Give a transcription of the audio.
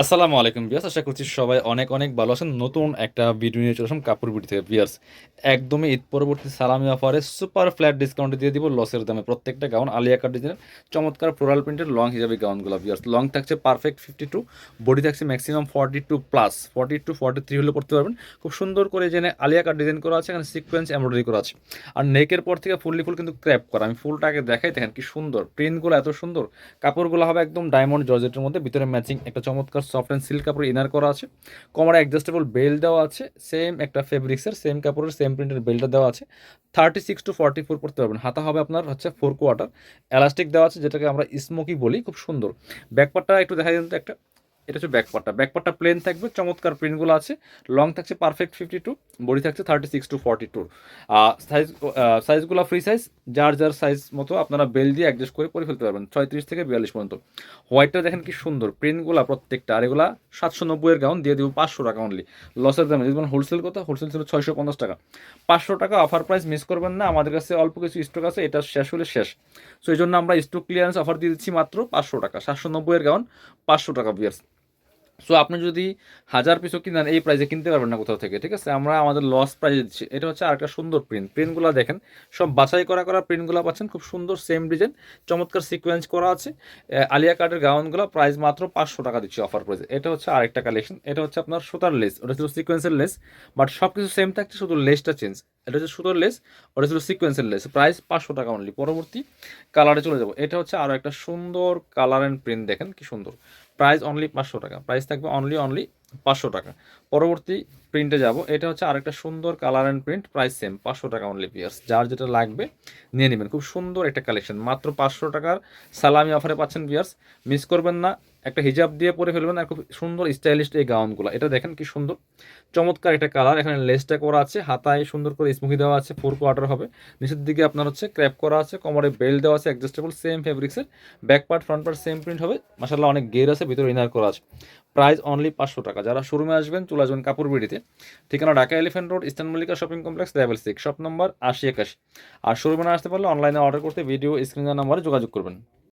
আসসালামু আলাইকুম বিয়াস আশা করছি সবাই অনেক অনেক ভালো আছেন। নতুন একটা ভিডিও নিয়ে চলে আসলাম কাপড় বিড়ি থেকে। বিয়ার্স একদমই ঈদ পরবর্তী সালামি অফারে সুপার ফ্ল্যাট ডিসকাউন্টে দিয়ে দিব লসের দামে। প্রত্যেকটা গাউন আলিয়া কাট ডিজাইনের চমৎকার ফ্লোরাল প্রিন্টের লং হিসাবে গাউনগুলো বিয়ার্স লং থাকছে পারফেক্ট ফিফটি টু বডি থাকছে maximum forty two plus forty two forty three হলে পড়তে পারবেন। খুব সুন্দর করে জেনে আলিয়া কাট ডিজাইন করা আছে, এখানে সিকোয়েন্স এমব্রয়ডারি করা আছে। আর নেকের পর থেকে ফুললি ফুল কিন্তু ক্র্যাপ করা। আমি ফুলটাকে দেখাই, দেখেন কি সুন্দর। প্রিন্টগুলো এত সুন্দর। কাপড়গুলো হবে একদম ডায়মন্ড জর্জেটের মধ্যে, ভিতরে ম্যাচিং একটা চমৎকার সফট অ্যান্ড সিল্ক কাপড় ইনার করা আছে। কোমরে অ্যাডজাস্টেবল বেল্ট দেওয়া আছে। সেম একটা ফেব্রিক্সের সেম কাপড়ের সেম প্রিন্টের বেল্টটা দেওয়া আছে। Thirty six to forty four পড়তে পারবেন। হাতা হবে আপনার হচ্ছে ফোর কোয়ার্টার এলাস্টিক দেওয়া আছে, যেটাকে আমরা স্মোকি বলি, খুব সুন্দর। ব্যাকপারটা একটু দেখা যেতে একটা। এটা হচ্ছে ব্যাকপারটা ব্যাকপারটা প্লেন থাকবে, চমৎকার প্রিন্টগুলো আছে। লং থাকছে পারফেক্ট ফিফটি টু বডি থাকছে thirty six to forty two size সাইজগুলো ফ্রি সাইজ যার যার সাইজ মতো আপনারা বেল দিয়ে অ্যাডজাস্ট করে পরে ফেলতে পারবেন, ছয়ত্রিশ থেকে বিয়াল্লিশ পর্যন্ত। হোয়াইটটা দেখেন কি সুন্দর প্রিন্টগুলো প্রত্যেকটা, আর এগুলা সাতশো নব্বইয়ের গাউন দিয়ে দিব পাঁচশো টাকা অনলি লসের দামে যদি হোলসেল কথা হোলসেল ছিল ছয়শো পঞ্চাশ টাকা। পাঁচশো টাকা অফার প্রাইস মিস করবেন না, আমাদের কাছে অল্প কিছু স্টক আছে, এটা শেষ হলে শেষ। সো এই জন্য আমরা স্টক ক্লিয়ারেন্স অফার দিয়ে দিচ্ছি মাত্র পাঁচশো টাকা, সাতশো নব্বইয়ের গাউন পাঁচশো টাকা বিয়ার্স সো আপনি যদি হাজার পিসও কিনেন এই প্রাইসে কিনতে পারবেন না কোথাও থেকে, ঠিক আছে? আমরা আমাদের লস প্রাইসে দিচ্ছি। এটা হচ্ছে আরেকটা সুন্দর প্রিন্ট প্রিন্টগুলো দেখেন, সব বাছাই করা করা প্রিন্টগুলো পাচ্ছেন, খুব সুন্দর সেম ডিজাইন চমৎকার সিকোয়েন্স করা আছে। আলিয়া কার্ডের গাউনগুলো প্রাইস মাত্র পাঁচশো টাকা দিচ্ছি অফার প্রাইসে এটা হচ্ছে আরেকটা কালেকশন এটা হচ্ছে আপনার সুতার লেস ওটা ছিল সিকোয়েন্সের লেস বাট সব কিছু সেম থাকছে, শুধু লেসটা চেঞ্জ এটা হচ্ছে সুতোর লেস, ওটা ছিল সিকোয়েন্সের লেস। প্রাইস পাঁচশো টাকা অনলি পরবর্তী কালারে চলে যাব। এটা হচ্ছে আরও একটা সুন্দর কালার অ্যান্ড প্রিন্ট দেখেন, কি সুন্দর। প্রাইস অনলি পাঁচশো টাকা প্রাইস থাকবে অনলি অনলি পাঁচশো টাকা। পরবর্তী প্রিন্টে যাব। এটা হচ্ছে আরেকটা সুন্দর colour and print price same পাঁচশো টাকা অনলি পিয়ার্স যার যেটা লাগবে, নিয়ে নেবেন। খুব সুন্দর একটা কালেকশন মাত্র পাঁচশো টাকার সালামি অফারে পাচ্ছেন পিয়ার্স মিস করবেন না। একটা হিজাব দিয়ে পরে ফেলবেন আর খুব সুন্দর স্টাইলিশ এই গাউনগুলো। এটা দেখেন কি সুন্দর। চমৎকার একটা কালার এখানে লেসটা করা আছে। হাতায় সুন্দর করে স্মুকি দেওয়া আছে। ফোর কোয়ার্টার হবে। নিচের দিকে আপনার হচ্ছে ক্র্যাপ করা আছে। কোমরে বেল্ট দেওয়া আছে। অ্যাডজাস্টেবল সেম ফেব্রিক্সের back part front part same print হবে। মাসাল্লাহ অনেক গের আছে। ভিতরে ইনার করা আছে। প্রাইস অনলি পাঁচশো টাকা। যারা শোরুমে আসবেন, চলে আসবেন কাপড় বিড়িতে। ঠিকানা Dhaka elephant road, eastern Mallika shopping complex level six, shop number আশি একাশি। আর শোরুমে না আসতে পারলে অনলাইনে অর্ডার করতে ভিডিও স্ক্রিনের নাম্বারে যোগাযোগ করবেন।